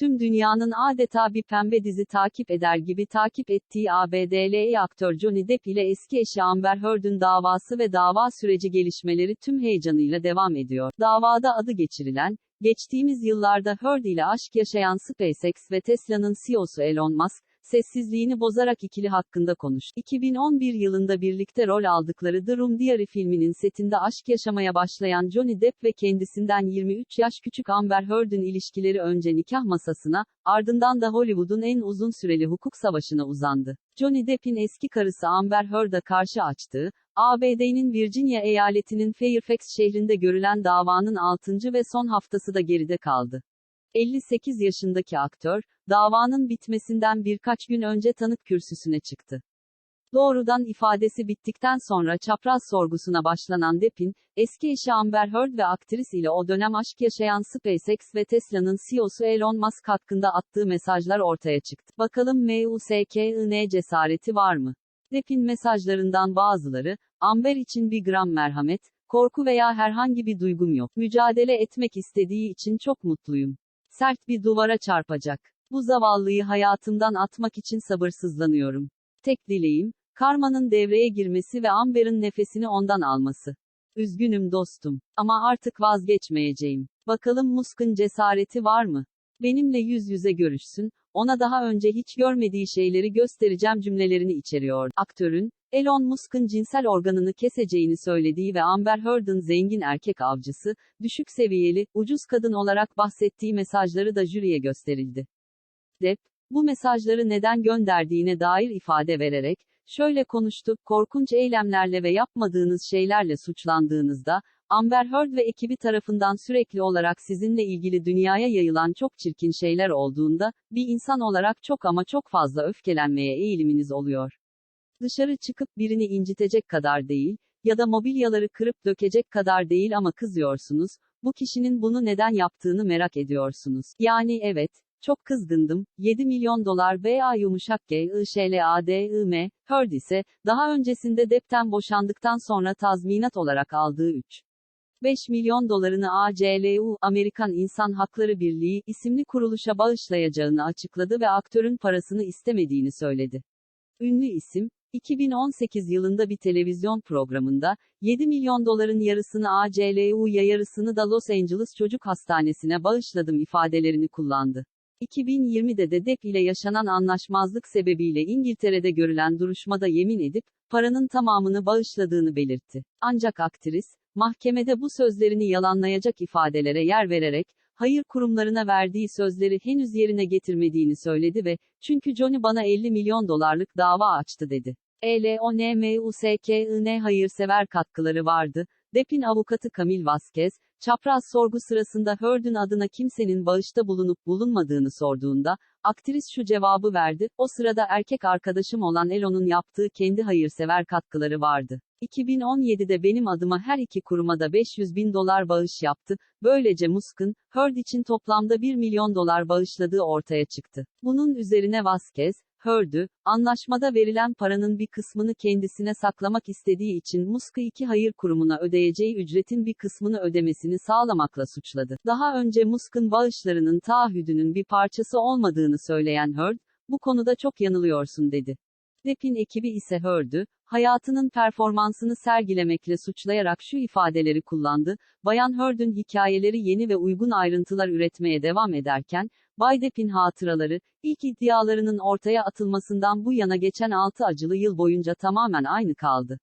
Tüm dünyanın adeta bir pembe dizi takip eder gibi takip ettiği ABD'li aktör Johnny Depp ile eski eşi Amber Heard'ün davası ve dava süreci gelişmeleri tüm heyecanıyla devam ediyor. Davada adı geçirilen, geçtiğimiz yıllarda Heard ile aşk yaşayan SpaceX ve Tesla'nın CEO'su Elon Musk, sessizliğini bozarak ikili hakkında konuştu. 2011 yılında birlikte rol aldıkları The Room Diary filminin setinde aşk yaşamaya başlayan Johnny Depp ve kendisinden 23 yaş küçük Amber Heard'ın ilişkileri önce nikah masasına, ardından da Hollywood'un en uzun süreli hukuk savaşına uzandı. Johnny Depp'in eski karısı Amber Heard'a karşı açtığı, ABD'nin Virginia eyaletinin Fairfax şehrinde görülen davanın 6. ve son haftası da geride kaldı. 58 yaşındaki aktör, davanın bitmesinden birkaç gün önce tanık kürsüsüne çıktı. Doğrudan ifadesi bittikten sonra çapraz sorgusuna başlanan Depp'in, eski eşi Amber Heard ve aktris ile o dönem aşk yaşayan SpaceX ve Tesla'nın CEO'su Elon Musk hakkında attığı mesajlar ortaya çıktı. Bakalım MUSK'ın cesareti var mı? Depp'in mesajlarından bazıları, Amber için bir gram merhamet, korku veya herhangi bir duygum yok. Mücadele etmek istediği için çok mutluyum. Sert bir duvara çarpacak. Bu zavallıyı hayatımdan atmak için sabırsızlanıyorum. Tek dileğim, karmanın devreye girmesi ve Amber'ın nefesini ondan alması. Üzgünüm dostum. Ama artık vazgeçmeyeceğim. Bakalım Musk'ın cesareti var mı? Benimle yüz yüze görüşsün, ona daha önce hiç görmediği şeyleri göstereceğim cümlelerini içeriyor. Aktörün, Elon Musk'ın cinsel organını keseceğini söylediği ve Amber Heard'ın zengin erkek avcısı, düşük seviyeli, ucuz kadın olarak bahsettiği mesajları da jüriye gösterildi. Depp, bu mesajları neden gönderdiğine dair ifade vererek, şöyle konuştu, korkunç eylemlerle ve yapmadığınız şeylerle suçlandığınızda, Amber Heard ve ekibi tarafından sürekli olarak sizinle ilgili dünyaya yayılan çok çirkin şeyler olduğunda, bir insan olarak çok ama çok fazla öfkelenmeye eğiliminiz oluyor. Dışarı çıkıp birini incitecek kadar değil, ya da mobilyaları kırıp dökecek kadar değil ama kızıyorsunuz, bu kişinin bunu neden yaptığını merak ediyorsunuz. Yani evet, çok kızgındım. 7 milyon dolar BA yumuşak G I Ş L A D I M, Heard ise, daha öncesinde Depp'ten boşandıktan sonra tazminat olarak aldığı 3. 5 milyon dolarını ACLU, Amerikan İnsan Hakları Birliği, isimli kuruluşa bağışlayacağını açıkladı ve aktörün parasını istemediğini söyledi. Ünlü isim, 2018 yılında bir televizyon programında, 7 milyon doların yarısını ACLU'ya yarısını da Los Angeles Çocuk Hastanesi'ne bağışladım ifadelerini kullandı. 2020'de de Depp ile yaşanan anlaşmazlık sebebiyle İngiltere'de görülen duruşmada yemin edip, paranın tamamını bağışladığını belirtti. Ancak aktris, mahkemede bu sözlerini yalanlayacak ifadelere yer vererek, hayır kurumlarına verdiği sözleri henüz yerine getirmediğini söyledi ve, çünkü Johnny bana 50 milyon dolarlık dava açtı dedi. E ELONMUSKIN hayırsever katkıları vardı. Depp'in avukatı Camille Vasquez, çapraz sorgu sırasında Heard'ın adına kimsenin bağışta bulunup bulunmadığını sorduğunda, aktris şu cevabı verdi, o sırada erkek arkadaşım olan Elon'un yaptığı kendi hayırsever katkıları vardı. 2017'de benim adıma her iki kuruma da 500 bin dolar bağış yaptı, böylece Musk'ın, Heard için toplamda 1 milyon dolar bağışladığı ortaya çıktı. Bunun üzerine Vasquez, Heard'ü, anlaşmada verilen paranın bir kısmını kendisine saklamak istediği için Musk'ı iki hayır kurumuna ödeyeceği ücretin bir kısmını ödemesini sağlamakla suçladı. Daha önce Musk'ın bağışlarının taahhüdünün bir parçası olmadığını söyleyen Heard, bu konuda çok yanılıyorsun dedi. Depp'in ekibi ise Heard'ü, hayatının performansını sergilemekle suçlayarak şu ifadeleri kullandı, Bayan Heard'ün hikayeleri yeni ve uygun ayrıntılar üretmeye devam ederken, Bay Depp'in hatıraları, ilk iddialarının ortaya atılmasından bu yana geçen 6 acılı yıl boyunca tamamen aynı kaldı.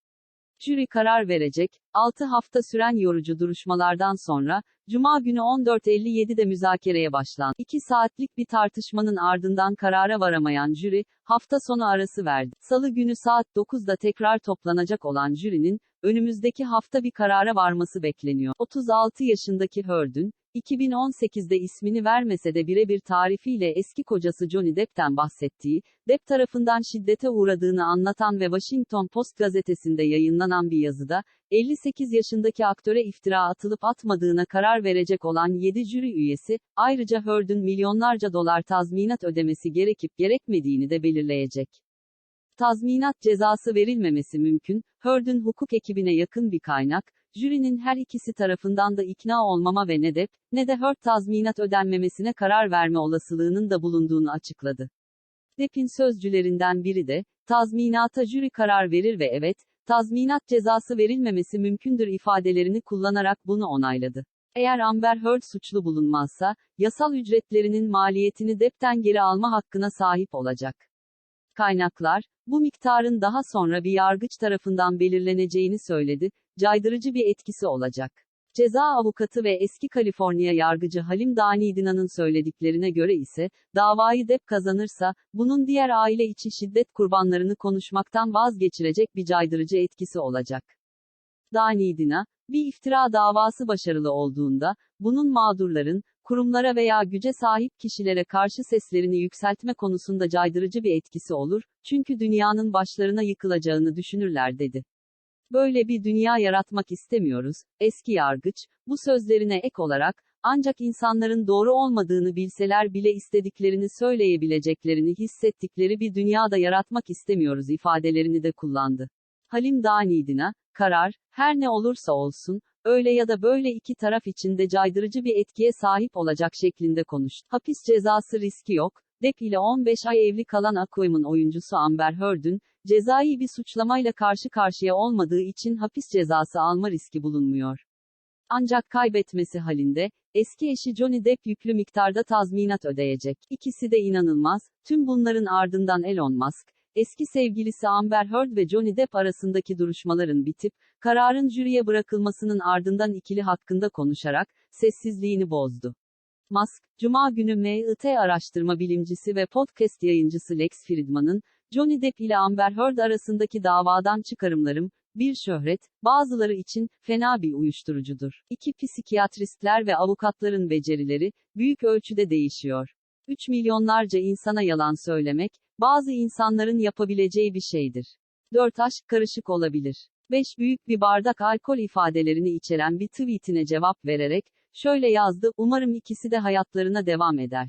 Jüri karar verecek, 6 hafta süren yorucu duruşmalardan sonra, Cuma günü 14.57'de müzakereye başlandı. 2 saatlik bir tartışmanın ardından karara varamayan jüri, hafta sonu arası verdi. Salı günü saat 9'da tekrar toplanacak olan jürinin, önümüzdeki hafta bir karara varması bekleniyor. 36 yaşındaki Heard'ün, 2018'de ismini vermese de birebir tarifiyle eski kocası Johnny Depp'ten bahsettiği, Depp tarafından şiddete uğradığını anlatan ve Washington Post gazetesinde yayınlanan bir yazıda, 58 yaşındaki aktöre iftira atılıp atmadığına karar verecek olan 7 jüri üyesi, ayrıca Heard'ün milyonlarca dolar tazminat ödemesi gerekip gerekmediğini de belirleyecek. Tazminat cezası verilmemesi mümkün, Heard'ün hukuk ekibine yakın bir kaynak, jürinin her ikisi tarafından da ikna olmama ve ne Depp, ne de Heard tazminat ödenmemesine karar verme olasılığının da bulunduğunu açıkladı. Depp'in sözcülerinden biri de, tazminata jüri karar verir ve evet, tazminat cezası verilmemesi mümkündür ifadelerini kullanarak bunu onayladı. Eğer Amber Heard suçlu bulunmazsa, yasal ücretlerinin maliyetini Depp'ten geri alma hakkına sahip olacak. Kaynaklar, bu miktarın daha sonra bir yargıç tarafından belirleneceğini söyledi, caydırıcı bir etkisi olacak. Ceza avukatı ve eski Kaliforniya yargıcı Halim Danidina'nın söylediklerine göre ise, davayı Depp kazanırsa, bunun diğer aile içi şiddet kurbanlarını konuşmaktan vazgeçirecek bir caydırıcı etkisi olacak. Danidina, bir iftira davası başarılı olduğunda, bunun mağdurların, kurumlara veya güce sahip kişilere karşı seslerini yükseltme konusunda caydırıcı bir etkisi olur, çünkü dünyanın başlarına yıkılacağını düşünürler dedi. Böyle bir dünya yaratmak istemiyoruz, eski yargıç, bu sözlerine ek olarak, ancak insanların doğru olmadığını bilseler bile istediklerini söyleyebileceklerini hissettikleri bir dünyada yaratmak istemiyoruz ifadelerini de kullandı. Halim Danidina, karar, her ne olursa olsun, öyle ya da böyle iki taraf içinde caydırıcı bir etkiye sahip olacak şeklinde konuştu. Hapis cezası riski yok, Depp ile 15 ay evli kalan Aquaman oyuncusu Amber Heard'ün, cezai bir suçlamayla karşı karşıya olmadığı için hapis cezası alma riski bulunmuyor. Ancak kaybetmesi halinde, eski eşi Johnny Depp yüklü miktarda tazminat ödeyecek. İkisi de inanılmaz, tüm bunların ardından Elon Musk, eski sevgilisi Amber Heard ve Johnny Depp arasındaki duruşmaların bitip, kararın jüriye bırakılmasının ardından ikili hakkında konuşarak, sessizliğini bozdu. Musk, Cuma günü MIT araştırma bilimcisi ve podcast yayıncısı Lex Fridman'ın, Johnny Depp ile Amber Heard arasındaki davadan çıkarımlarım, bir şöhret, bazıları için, fena bir uyuşturucudur. İki psikiyatristler ve avukatların becerileri, büyük ölçüde değişiyor. 3 milyonlarca insana yalan söylemek, bazı insanların yapabileceği bir şeydir. 4 aşk karışık olabilir. 5 büyük bir bardak alkol ifadelerini içeren bir tweetine cevap vererek, şöyle yazdı, umarım ikisi de hayatlarına devam eder.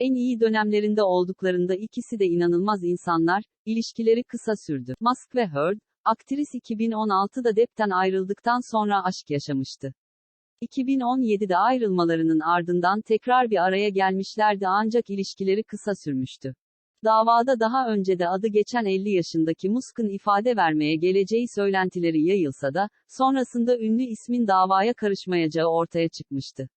En iyi dönemlerinde olduklarında ikisi de inanılmaz insanlar, ilişkileri kısa sürdü. Musk ve Heard, aktris 2016'da Depp'ten ayrıldıktan sonra aşk yaşamıştı. 2017'de ayrılmalarının ardından tekrar bir araya gelmişlerdi ancak ilişkileri kısa sürmüştü. Davada daha önce de adı geçen 50 yaşındaki Musk'ın ifade vermeye geleceği söylentileri yayılsa da, sonrasında ünlü ismin davaya karışmayacağı ortaya çıkmıştı.